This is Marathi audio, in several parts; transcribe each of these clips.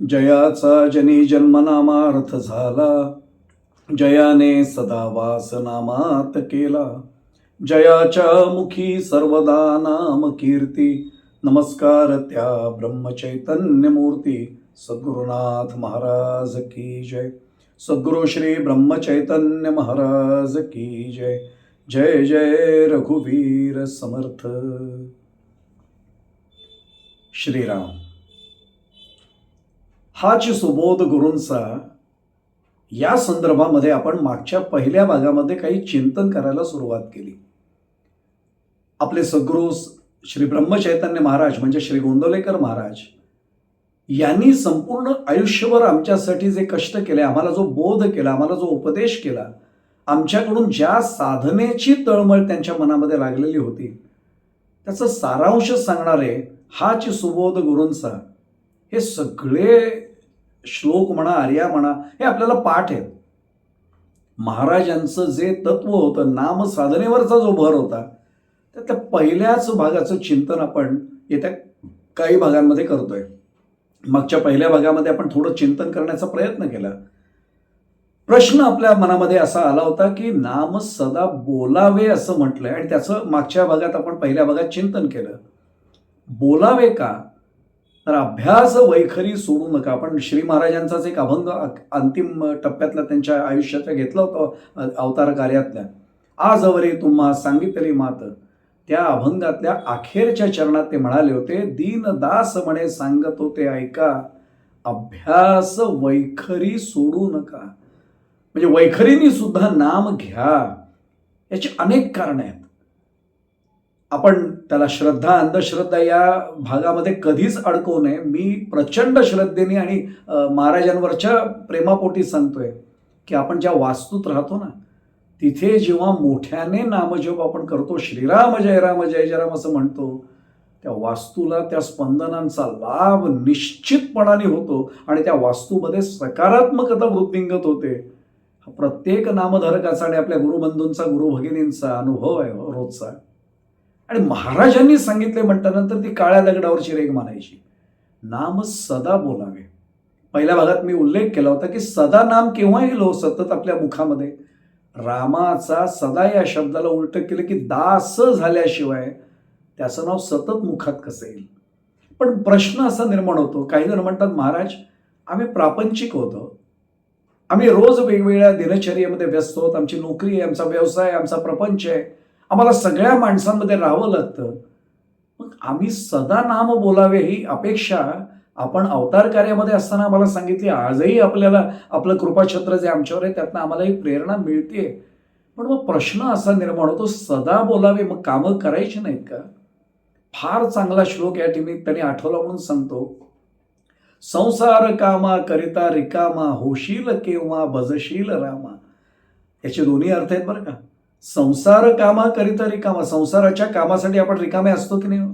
जयाचा जनी जन्मनामार्थ झाला. जयाने सदा वास नामात केला. जयाच्या मुखी सर्वदा नाम कीर्ती. नमस्कार त्या ब्रह्मचैतन्य मूर्ती. सद्गुरुनाथ महाराज की जय. सद्गुरु श्री ब्रह्मचैतन्य महाराज की जय. जय जय रघुवीर समर्थ. श्रीराम. हाच सुबोध गुरूंचा. या संदर्भामध्ये आपण मागच्या पहिल्या भागामध्ये काही चिंतन करायला सुरुवात केली. आपले सद्गुरू श्री ब्रह्मचैतन्य महाराज म्हणजे श्री गोंदवलेकर महाराज यांनी संपूर्ण आयुष्यभर आमच्यासाठी जे कष्ट केले आम्हाला जो बोध केला आम्हाला जो उपदेश केला आमच्याकडून ज्या साधनेची तळमळ त्यांच्या मनामध्ये लागलेली होती त्याचं सारांश सांगणारे हाच सुबोध गुरूंचा हे सगळे श्लोक म्हणा आर्या म्हणा हे आपल्याला पाठ आहेत महाराजांचं जे तत्व होतं नाम साधनेवरचा जो भर होता तर त्या पहिल्याच भागाचं चिंतन आपण येत्या काही भागांमध्ये करतोय. मागच्या पहिल्या भागामध्ये आपण थोडं चिंतन करण्याचा प्रयत्न केला. प्रश्न आपल्या मनामध्ये असा आला होता की नाम सदा बोलावे असं म्हटलंय आणि त्याचं मागच्या भागात आपण पहिल्या भागात चिंतन केलं. बोलावे का? तर अभ्यास वैखरी सोडू नका. आपण श्री महाराजांचाच एक अभंग अंतिम टप्प्यातला त्यांच्या आयुष्यातला घेतला होता अवतार कार्यातल्या आजवरे तुम्हा सांगितली मात. त्या अभंगातल्या अखेरच्या चरणात ते म्हणाले होते दीन दास म्हणे सांगत होते ऐका. अभ्यास वैखरी सोडू नका. म्हणजे वैखरीनी सुद्धा नाम घ्या. याची अनेक कारणं आहेत. आपण त्याला श्रद्धा अंधश्रद्धा या भागामध्ये कधीच अडकवू नये. मी प्रचंड श्रद्धेने आणि महाराजांवरच्या प्रेमापोटी सांगतोय की आपण ज्या वास्तूत राहतो ना तिथे जेव्हा मोठ्याने नामजप आपण करतो श्रीराम जय राम जय जय राम असं म्हणतो त्या वास्तूला त्या स्पंदनांचा लाभ निश्चितपणाने होतो आणि त्या वास्तूमध्ये सकारात्मकता वृद्धिंगत होते. प्रत्येक नामधारकाचा आणि आपल्या गुरुबंधूंचा गुरुभगिनींचा अनुभव आहे हो रोजचा. आणि महाराजांनी सांगितले म्हटल्यानंतर ती काळ्या दगडावरची रेग मानायची नाम सदा बोलावे. पहिल्या भागात मी उल्लेख केला होता की सदा नाम केव्हा येईल हो सतत आपल्या मुखामध्ये. रामाचा सदा या शब्दाला उलट केलं की दास झाल्याशिवाय त्याचं नाव सतत मुखात कसं येईल? पण प्रश्न असा निर्माण होतो. काही जण म्हणतात महाराज आम्ही प्रापंचिक होतो. आम्ही रोज वेगवेगळ्या दिनचर्येमध्ये व्यस्त आहोत. आमची नोकरी आहे आमचा व्यवसाय आमचा प्रपंच आहे. आम्हाला सगळ्या माणसांमध्ये राहावं लागतं. मग आम्ही सदा नाम बोलावे ही अपेक्षा आपण अवतार कार्यामध्ये असताना आम्हाला सांगितली आजही आपल्याला आपलं कृपाछत्र जे आमच्यावर आहे त्यातनं आम्हाला ही प्रेरणा मिळते. पण मग प्रश्न असा निर्माण होतो सदा बोलावे मग कामं करायची नाहीत का? फार चांगला श्लोक या ठिकाणी त्यांनी आठवला म्हणून सांगतो. संसार कामा करिता रिकामा होशील केव्हा भजशील रामा. याचे दोन्ही अर्थ आहेत बरं का? संसार कामाकरिता रिकामा. संसाराच्या कामासाठी आपण रिकामे असतो की नाही हो?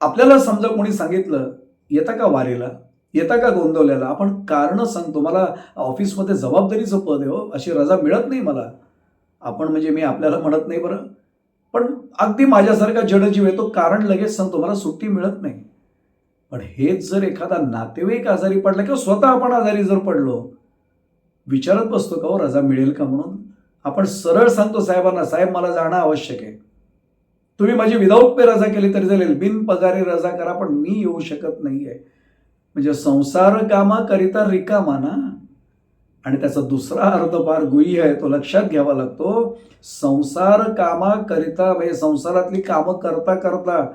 आपल्याला समजा कोणी सांगितलं येता का वारीला? येता का गोंदवल्याला? आपण कारण सांगतो. मला ऑफिसमध्ये जबाबदारीचं पद आहे हो. अशी रजा मिळत नाही मला. आपण म्हणजे मी आपल्याला म्हणत नाही बरं. पण अगदी माझ्यासारखा जडजीव आहे तो कारण लगेच सांगतो मला सुट्टी मिळत नाही. पण हेच जर एखादा नातेवाईक आजारी पडला किंवा स्वतः आपण आजारी जर पडलो विचारत बसतो का हो रजा मिळेल का म्हणून? आपण सरळ सांगतो साहेबांना साहेब मला जाणं आवश्यक आहे. तुम्ही माझी विदाऊट पे रजा केली तरी चालेल. बिन पगारी रजा करा पण मी येऊ शकत नाही आहे म्हणजे संसार कामाकरिता रिकामा ना? आणि त्याचा दुसरा अर्थ फार गुह्य आहे तो लक्षात घ्यावा लागतो. संसार कामाकरिता म्हणजे संसारातली कामं करता करता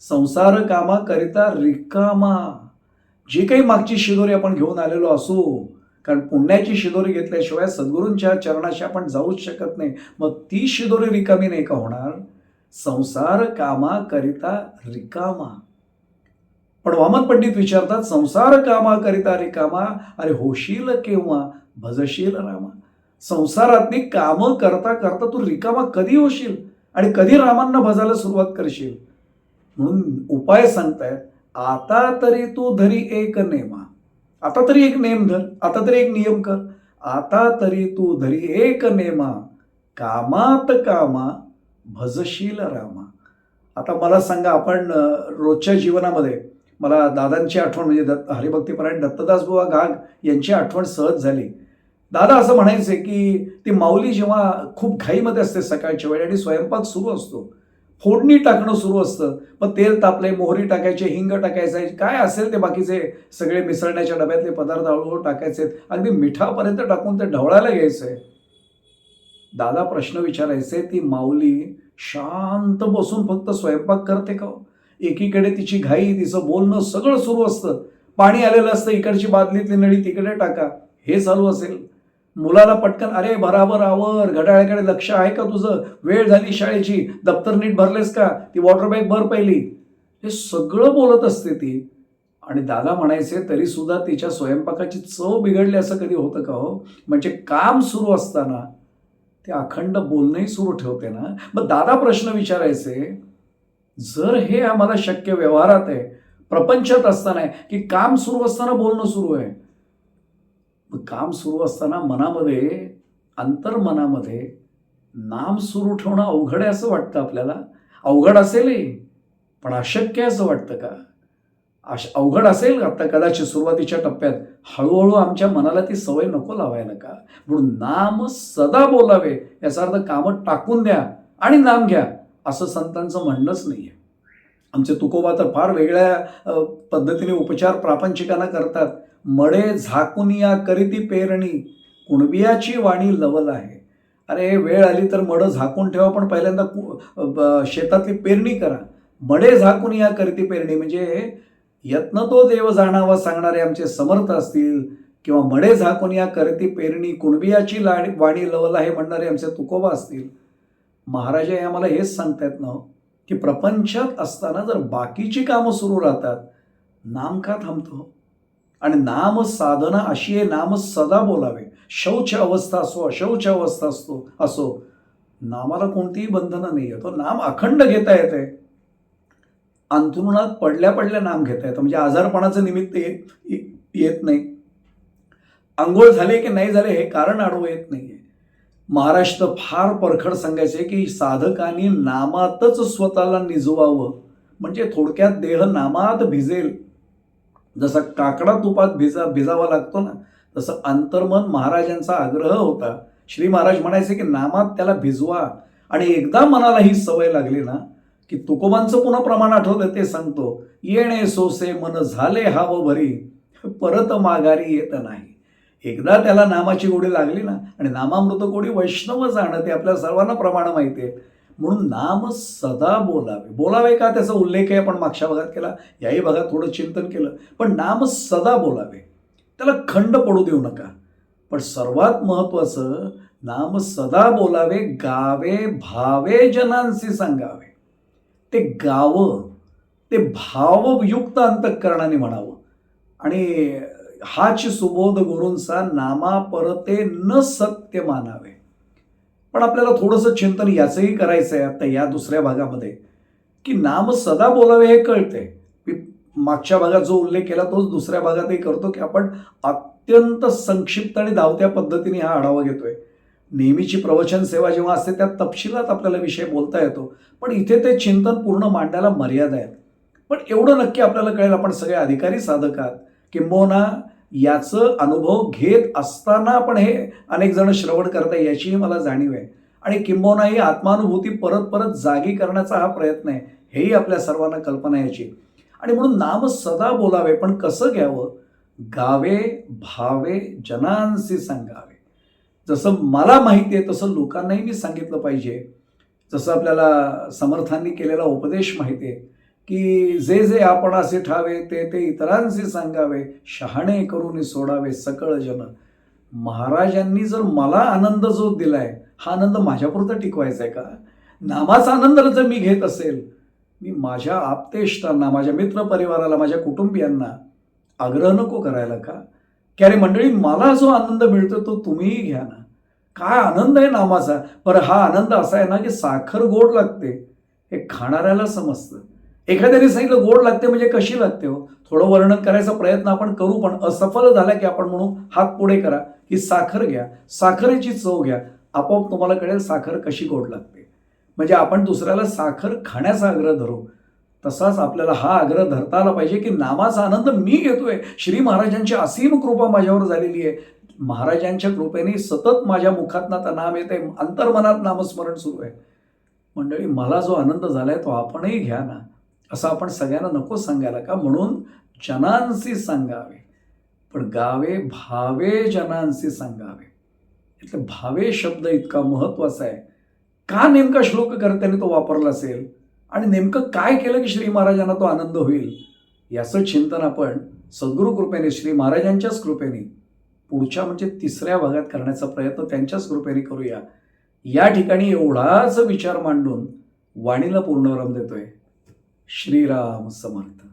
संसार कामाकरिता रिकामा. जी काही मागची शिदोरी आपण घेऊन आलेलो असू कारण पुण्याची शिदोरी घेतल्याशिवाय सद्गुरूंच्या चरणाशी आपण जाऊच शकत नाही. मग ती शिदोरी रिकामी नाही का होणार? संसार कामाकरिता रिकामा. पण वामन पंडित विचारतात संसार कामाकरिता रिकामा? अरे होशील केव्हा? भजशील रामा. संसारातली कामं करता करता तू रिकामा कधी होशील? आणि कधी रामांना भजायला सुरुवात करशील? म्हणून उपाय सांगतायत आता तरी तू धरी एक नेमा. आता तरी एक नेम धर आता तरी एक नियम कर. आता तरी तू धरी एक नेमा कामात कामा भजशील रामा. आता मला सांगा आपण रोजच्या जीवनामध्ये मला दादांची आठवण म्हणजे दत्त हरिभक्तीपरायण दत्तदास बुवा घाग यांची आठवण सहज झाली. दादा असं म्हणायचे की ती माऊली जेव्हा खूप घाईमध्ये असते सकाळच्या वेळी आणि स्वयंपाक सुरू असतो फोडणी टाकणं सुरू असतं. मग तेल तापले मोहरी टाकायचे हिंग टाकायचे काय असेल ते बाकीचे सगळे मिसळण्याच्या डब्यातले पदार्थ हळूहळू टाकायचे अगदी मिठापर्यंत टाकून ते ढवळायला घ्यायचंय दादा प्रश्न विचारायचे ती माऊली शांत बसून फक्त स्वयंपाक करते का हो? एकीकडे तिची घाई तिचं बोलणं सगळं सुरू असतं. पाणी आलेलं असतं इकडची बादलीतली नळी तिकडे टाका. हे चालू असेल. मुलाला पटकन अरे बराबर आवर घड्याळाकडे लक्ष आहे का तुझं? वेळ झाली शाळेची दप्तर नीट भरलेस का? ती वॉटर बॅग भर पहिली. हे सगळं बोलत असते ती. आणि दादा म्हणायचे तरी सुद्धा तिच्या स्वयंपाकाची चव बिघडली असं कधी होतं का हो? म्हणजे काम सुरू असताना. ते अखंड बोलणंही सुरू ठेवते ना. मग दादा प्रश्न विचारायचे जर हे आम्हाला शक्य व्यवहारात आहे प्रपंचात असताना आहे की काम सुरू असताना बोलणं सुरू आहे काम सुरू असताना मनामध्ये अंतर्मनामध्ये नाम सुरू ठेवणं अवघड आहे असं वाटतं आपल्याला. अवघड असेलही पण अशक्य आहे असं वाटतं का? अश अवघड असेल आता कदाचित सुरुवातीच्या टप्प्यात. हळूहळू आमच्या मनाला ती सवय नको लावायला का म्हणून नाम सदा बोलावे. याचा अर्थ कामं टाकून द्या आणि नाम घ्या असं संतांचं म्हणणंच नाही आहे आमचे तुकोबा तर फार वेगळ्या पद्धतीने उपचार प्रापंचिकांना करतात. मडे झाकुनिया करीती पेरणी कुणबियाची वाणी लवल आहे. अरे वेळ आली तर मडं झाकून ठेवा पण पहिल्यांदा कु- ब- शेतातली पेरणी करा. मडे झाकून या करती पेरणी म्हणजे यत्न तो देव जाणावा सांगणारे आमचे समर्थ असतील किंवा मडे झाकून या करती पेरणी कुणबियाची लाणी वाणी लवल आहे म्हणणारे आमचे तुकोबा असतील. महाराजा हे आम्हाला हेच सांगतायत ना हो, की प्रपंचात असताना जर बाकीची कामं सुरू राहतात नाम का थांबतो. आणि नाम साधना अशी आहे नाम सदा बोलावे. शौच अवस्था असो अशौच अवस्था असतो असो नामाला कोणतीही बंधनं नाही आहे तो नाम अखंड घेता येते. अंथरुणात पडल्या पडल्या नाम घेता येतं. म्हणजे आजारपणाचं निमित्त येत ये- येत नाही. आंघोळ झाले की नाही झाले हे कारण आडवं येत नाही आहे महाराष्ट्र फार परखड सांगायचे की साधकांनी नामातच स्वतःला निजवावं. म्हणजे थोडक्यात देह नामात भिजेल. जसा काकडा तुपात भिजा भिजावा लागतो ना तसं अंतर्मन महाराजांचा आग्रह होता. श्री महाराज म्हणायचे की नामात त्याला भिजवा. आणि एकदा मनाला ही सवय लागली ना की तुकोबांचं पुन्हा प्रमाण आठवलं ते सांगतो येणे सोसे मन झाले हाव भरी परत माघारी येत नाही. एकदा त्याला नामाची गोडी लागली ना आणि नामामृत गोडी वैष्णव जाणं ते आपल्या सर्वांना प्रमाण माहिती आहे. म्हणून नाम सदा बोलावे. बोलावे का त्याचा उल्लेख आहे? आपण मागच्या भागात केला याही भागात थोडं चिंतन केलं. पण नाम सदा बोलावे. त्याला खंड पडू देऊ नका. पण सर्वात महत्त्वाचं नाम सदा बोलावे गावे भावे जनांशी सांगावे. ते गावं ते भावयुक्त अंतःकरणाने म्हणावं. आणि हाच सुबोध गुरूंचा नामा परते न सत्य मानावे. पण आपल्याला थोडंसं चिंतन याचंही करायचं आहे आता या दुसऱ्या भागामध्ये. की नाम सदा बोलावे हे कळते. मी मागच्या भागात जो उल्लेख केला तोच दुसऱ्या भागातही करतो की आपण अत्यंत संक्षिप्त आणि धावत्या पद्धतीने हा आढावा घेतोय. नेहमीची प्रवचन सेवा जेव्हा असते त्या तपशिलात आपल्याला विषय बोलता येतो. पण इथे ते चिंतन पूर्ण मांडायला मर्यादा आहेत. पण एवढं नक्की आपल्याला कळेल आपण सगळे अधिकारी साधक आहात. किंबहुना याचं अनुभव घेत असताना पण हे अनेक जण श्रवण करताय याचीही मला जाणीव आहे. आणि किंबहुना ही आत्मानुभूती परत परत जागी करण्याचा हा प्रयत्न आहे हेही आपल्या सर्वांना कल्पना याची आणि म्हणून नाम सदा बोलावे पण कसं घ्यावं? गावे भावे जनांशी सांगावे. जसं मला माहिती आहे तसं लोकांनाही मी सांगितलं पाहिजे. जसं आपल्याला समर्थांनी केलेला उपदेश माहिती आहे की जे जे आपण असे ठावे ते ते इतरांशी सांगावे शहाणे करून सोडावे सकळ जन. महाराजांनी जर मला आनंद जो दिलाय हा आनंद माझ्यापुरता टिकवायचा आहे का? नामाचा आनंद जर मी घेत असेल मी माझ्या आपतेष्टांना माझ्या मित्रपरिवाराला माझ्या कुटुंबियांना आग्रह नको करायला का? की अरे मंडळी मला जो आनंद मिळतो तो तुम्हीही घ्या ना. काय आनंद आहे नामाचा? पर हा आनंद असा आहे ना की साखर गोड लागते. हे खाणाऱ्याला समजतं. एखाद्याने सांगितलं गोड लागते म्हणजे कशी लागते हो? थोडं वर्णन करायचा प्रयत्न आपण करू पण असफल झाला की आपण म्हणू हात पुढे करा की साखर घ्या साखरेची चव घ्या आपोआप तुम्हाला कळेल साखर कशी गोड लागते. म्हणजे आपण दुसऱ्याला साखर खाण्याचा आग्रह धरू. तसाच आपल्याला हा आग्रह धरता आला पाहिजे की नामाचा आनंद मी घेतोय. श्री महाराजांची असीम कृपा माझ्यावर झालेली आहे. महाराजांच्या कृपेने सतत माझ्या मुखातनं आता नाम येते अंतर्मनात नामस्मरण सुरू आहे. मंडळी मला जो आनंद झालाय तो आपणही घ्या ना. असं आपण सगळ्यांना नको सांगायला का? म्हणून जनांशी सांगावे. पण गावे भावे जनांशी सांगावे. इथले भावे शब्द इतका महत्त्वाचा आहे. का नेमका श्लोक तो वापरला असेल? आणि नेमकं काय केलं की श्री महाराजांना तो आनंद होईल? याचं चिंतन आपण सद्गुरु कृपेने श्री महाराजांच्याच कृपेने पुढच्या म्हणजे तिसऱ्या भागात करण्याचा प्रयत्न त्यांच्याच कृपेने करूया. या ठिकाणी एवढाच विचार मांडून वाणीला पूर्णविराम देतोय. श्रीराम समर्थ।